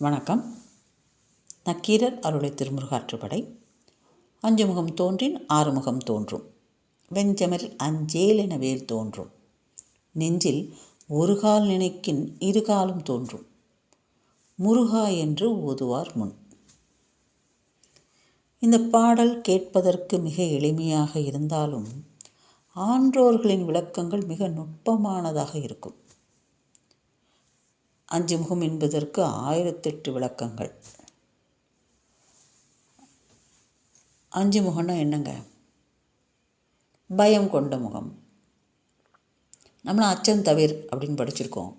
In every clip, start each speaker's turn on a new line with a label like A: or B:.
A: வணக்கம். நக்கீரர் அருளை திருமுருகாற்றுப்படை. அஞ்சு முகம் தோன்றின் ஆறு முகம் தோன்றும். வெஞ்சமர் அஞ்சேல் என வேல் தோன்றும். நெஞ்சில் ஒரு கால் நினைக்கின் இரு காலும் தோன்றும். முருகா என்று ஓதுவார் முன். இந்த பாடல் கேட்பதற்கு மிக எளிமையாக இருந்தாலும் ஆன்றோர்களின் விளக்கங்கள் மிக நுட்பமானதாக இருக்கும். அஞ்சு முகம் என்பதற்கு ஆயிரத்தெட்டு விளக்கங்கள். அஞ்சு முகம்னா என்னங்க? பயம் கொண்ட முகம். நம்மளை அச்சம் தவிர் அப்படின்னு படிச்சிருக்கோம்.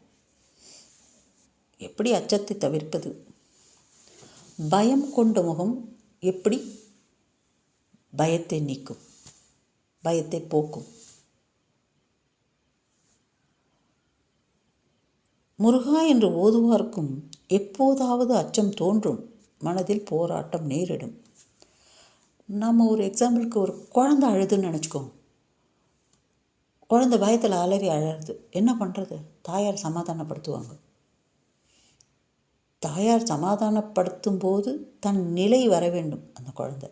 A: எப்படி அச்சத்தை தவிர்ப்பது? பயம் கொண்ட முகம் எப்படி? பயத்தை நீக்கும். பயத்தை போக்கும். முருகா என்று ஓதுவார்க்கும் எப்போதாவது அச்சம் தோன்றும் மனதில் போராட்டம் நேரிடும். நம்ம ஒரு எக்ஸாம்பிளுக்கு ஒரு குழந்த அழுதுன்னு நினச்சிக்கோ. குழந்த பயத்தில் அலறி அழறது என்ன பண்ணுறது தாயார் சமாதானப்படுத்துவாங்க. தாயார் சமாதானப்படுத்தும் போது தன் நிலை வர வேண்டும் அந்த குழந்த.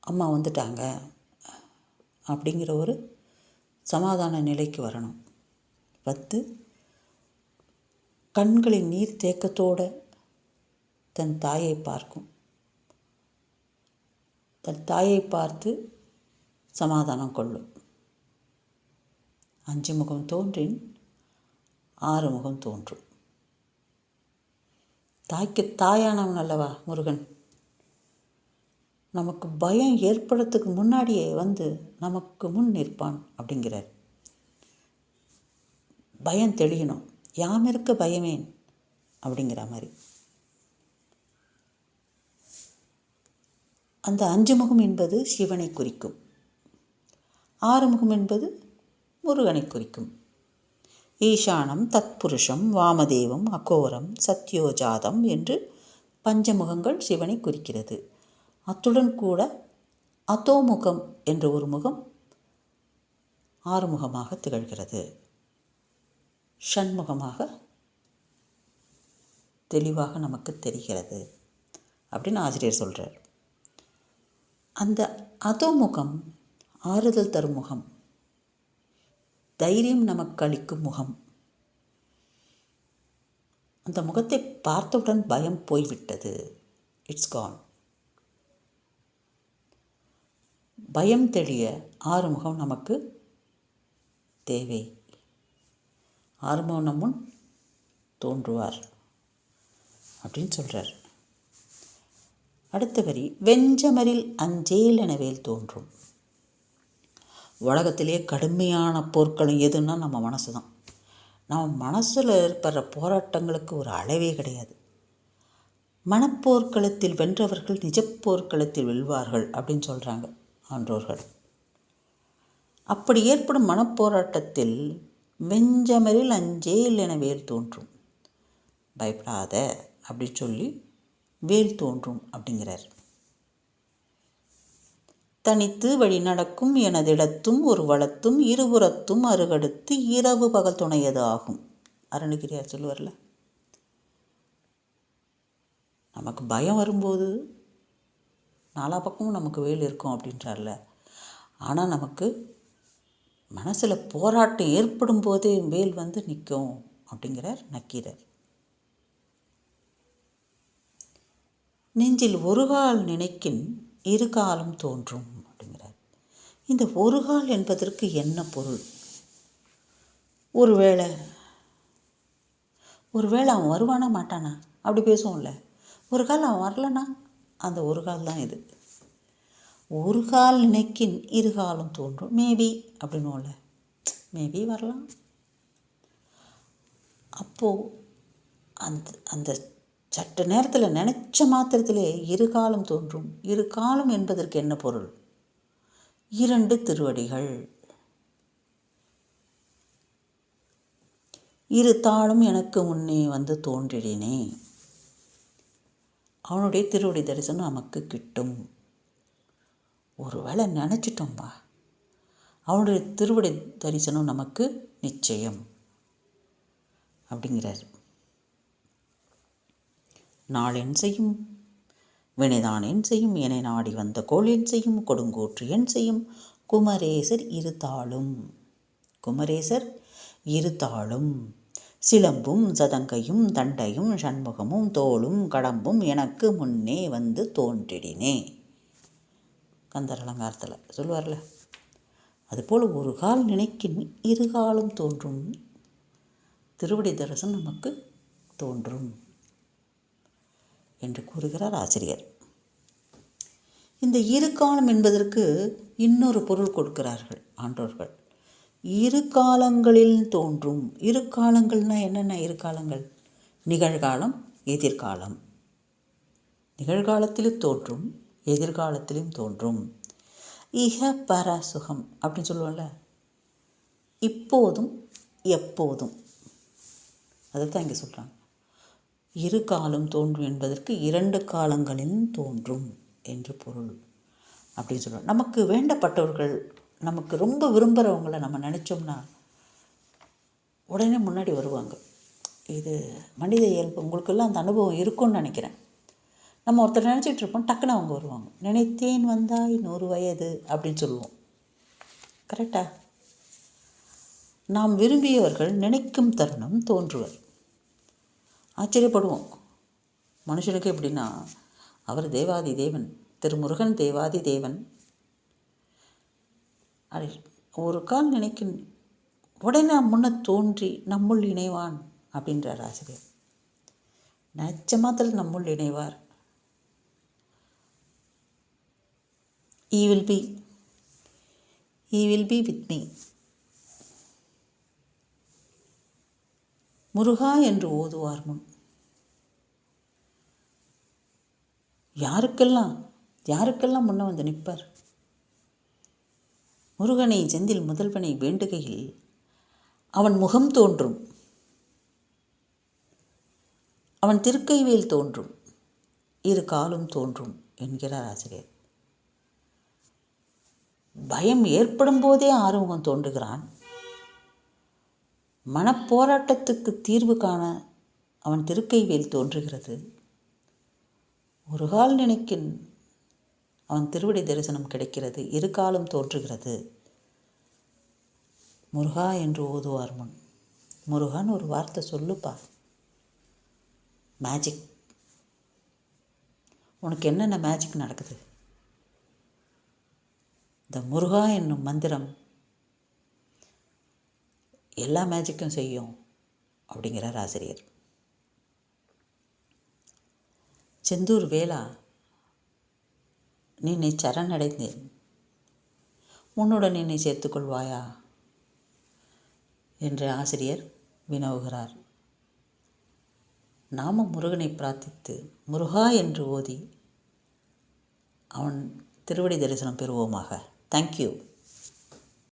A: அம்மா வந்துட்டாங்க. அப்படிங்கிற ஒரு சமாதான நிலைக்கு வரணும். பத்து கண்களின் நீர் தேக்கத்தோடு தன் தாயை பார்க்கும். தன் தாயை பார்த்து சமாதானம் கொள்ளும். அஞ்சு முகம் தோன்றின் ஆறு முகம் தோன்றும். தாய்க்கு தாயானவன் அல்லவா முருகன்? நமக்கு பயம் ஏற்படுறதுக்கு முன்னாடியே வந்து நமக்கு முன் நிற்பான் அப்படிங்கிறார். பயம் தெளியணும். யாம் இருக்க பயமேன் அப்படிங்கிற மாதிரி. அந்த அஞ்சு முகம் என்பது சிவனை குறிக்கும். ஆறுமுகம் என்பது முருகனை குறிக்கும். ஈசானம் தத்புருஷம் வாமதேவம் அகோரம் சத்யோஜாதம் என்று பஞ்சமுகங்கள் சிவனை குறிக்கிறது. அத்துடன் கூட அத்தோமுகம் என்ற ஒரு முகம் ஆறுமுகமாக திகழ்கிறது. ஷண்முகமாக தெளிவாக நமக்கு தெரிகிறது அப்படின்னு ஆசிரியர் சொல்கிறார் அந்த அதோமுகம் ஆறுதல் தரும் முகம் தைரியம் நமக்கு அளிக்கும் முகம் அந்த முகத்தை பார்த்தவுடன் பயம் போய்விட்டது. இட்ஸ் கான் பயம் தெளிய ஆறுமுகம் நமக்கு தேவை. ஆறுமுகம் முன் தோன்றுவார் அப்படின்னு சொல்கிறார் அடுத்த வரி வெஞ்சமரில் அஞ்சேல் எனவேல் தோன்றும். உலகத்திலே கடுமையான போர்க்களம் எதுன்னா நம்ம மனசு தான் நம்ம மனசில் ஏற்படுற போராட்டங்களுக்கு ஒரு அளவே கிடையாது. மனப்போர்க்களத்தில் வென்றவர்கள் நிஜப்போர்க்களத்தில் வெல்வார்கள் அப்படின்னு சொல்கிறாங்க ஆன்றோர்கள். அப்படி ஏற்படும் மனப்போராட்டத்தில் வெஞ்சமரில் அஞ்சேல் என வேல் தோன்றும். பயப்படாத அப்படி சொல்லி வேல் தோன்றும் அப்படிங்கிறார். தனித்து வழி நடக்கும் எனதிடத்தும் ஒரு வளத்தும் இருபுறத்தும் அருகடுத்து இரவு பகல் துணையது ஆகும். அருணகிரியார் சொல்லுவார்ல நமக்கு பயம் வரும்போது நாலா பக்கமும் நமக்கு வெயில் இருக்கும் அப்படின்றார்ல. ஆனால் நமக்கு மனசில் போராட்டம் ஏற்படும் போதே வேல் வந்து நிற்கும் அப்படிங்கிறார் நக்கீரர். நெஞ்சில் ஒரு கால் நினைக்கின் இரு காலம் தோன்றும் அப்படிங்கிறார். இந்த ஒரு கால் என்பதற்கு என்ன பொருள்? ஒருவேளை ஒருவேளை அவன் வருவானா மாட்டானா? அப்படி பேசுவோம்ல. ஒரு கால் அவன் வரலனா? அந்த ஒரு கால் தான் இது. ஒரு கால் நினைக்கின் இரு காலம் தோன்றும். மேபி அப்படின்னும்ல மேபி வரலாம். அப்போது அந்த அந்த சட்ட நேரத்தில் நினச்ச மாத்திரத்திலே இரு காலம் தோன்றும். இரு காலம் என்பதற்கு என்ன பொருள்? இரண்டு திருவடிகள். இரு தாளும் எனக்கு முன்னே வந்து தோன்றினேன் அவனுடைய திருவடி தரிசனம் நமக்கு கிட்டும். ஒரு வேளை நினச்சிட்டோம்பா? அவனுடைய திருவடி தரிசனம் நமக்கு நிச்சயம். அப்படிங்கிறார். நாளென் செய்யும்? வினைதான் என் செய்யும்? என நாடி வந்த கோள் என் செய்யும்? கொடுங்கூற்று என் செய்யும்? குமரேசர் இருத்தாளும். குமரேசர் இருத்தாளும். சிலம்பும் சதங்கையும் தண்டையும் சண்முகமும் தோளும் கடம்பும் எனக்கு முன்னே வந்து தோன்றிடினே. கந்தர் அலங்காரத்தில் சொல்லுவார்ல அதுபோல் ஒரு கால் நினைக்கின் இருகாலம் தோன்றும். திருவடி தரசன் நமக்கு தோன்றும் என்று கூறுகிறார் ஆசிரியர். இந்த இரு காலம் என்பதற்கு இன்னொரு பொருள் கொடுக்கிறார்கள் ஆண்டோர்கள். இரு காலங்களில் தோன்றும். இரு காலங்கள்னால் என்னென்ன இரு காலங்கள்? நிகழ்காலம் எதிர்காலம். நிகழ்காலத்திலும் தோன்றும் எதிர்காலத்திலும் தோன்றும். இக பர சுகம் அப்படின்னு சொல்லுவோம்ல. இப்போதும் எப்போதும். அதைத்தான் இங்கே சொல்கிறாங்க இரு காலம் தோன்றும் என்பதற்கு இரண்டு காலங்களில் தோன்றும் என்று பொருள் அப்படின்னு சொல்லுவோம் நமக்கு வேண்டப்பட்டவர்கள் நமக்கு ரொம்ப விரும்புகிறவங்கள நம்ம நினச்சோம்னா உடனே முன்னாடி வருவாங்க. இது மனித இயல்பு உங்களுக்கெல்லாம் அந்த அனுபவம் இருக்கும்னு நினைக்கிறேன். நம்ம ஒருத்தர் நினச்சிட்டு இருப்போம் டக்குன்னு அவங்க வருவாங்க. நினைத்தேன் வந்தாய் நூறு வயது அப்படின்னு சொல்லுவோம். கரெக்டா நாம் விரும்பியவர்கள் நினைக்கும் தருணம் தோன்றுவர். ஆச்சரியப்படுவோம். மனுஷனுக்கு எப்படின்னா அவர் தேவாதி தேவன் திருமுருகன் தேவாதி தேவன் அப்படி ஒரு கால் நினைக்கும் உடனே முன்ன தோன்றி நம்முள் இணைவான் அப்படின்றார் ஆசிரியர். நச்சமாதல் நம்முள் இணைவார். He will be he will be with me Muruga என்று ஓதுவார் முன். யாருக்கெல்லாம் யாருக்கெல்லாம் முன்ன வந்து நிற்பார்? முருகனை செந்தில் முதல்வனை வேண்டுகையில் அவன் முகம் தோன்றும். அவன் திருக்கைவேல் தோன்றும். இரு காலும் தோன்றும் என்கிறார் ஆசிரியர். பயம் ஏற்படும் போதே ஆறுமுகம் தோன்றுகிறான். மனப்போராட்டத்துக்கு தீர்வு காண அவன் திருக்கைவேல் தோன்றுகிறது. ஒரு கால் நினைக்கின் அவன் திருவடி தரிசனம் கிடைக்கிறது இரு காலம் தோன்றுகிறது. முருகா என்று ஓதுவார் முன். முருகான்னு ஒரு வார்த்தை சொல்லுப்பா. மேஜிக் உனக்கு என்னென்ன மேஜிக் நடக்குது? இந்த முருகா என்னும் மந்திரம் எல்லா மேஜிக்கும் செய்யும் அப்படிங்கிறார் ஆசிரியர். செந்தூர் வேளா நின்னை சரணடைந்தேன் உன்னுடன் என்னை சேர்த்துக்கொள்வாயா? என்று ஆசிரியர் வினவுகிறார். நாம முருகனை பிரார்த்தித்து முருகா என்று ஓதி அவன் திருவடி தரிசனம் பெறுவோமாக. தேங்க்யூ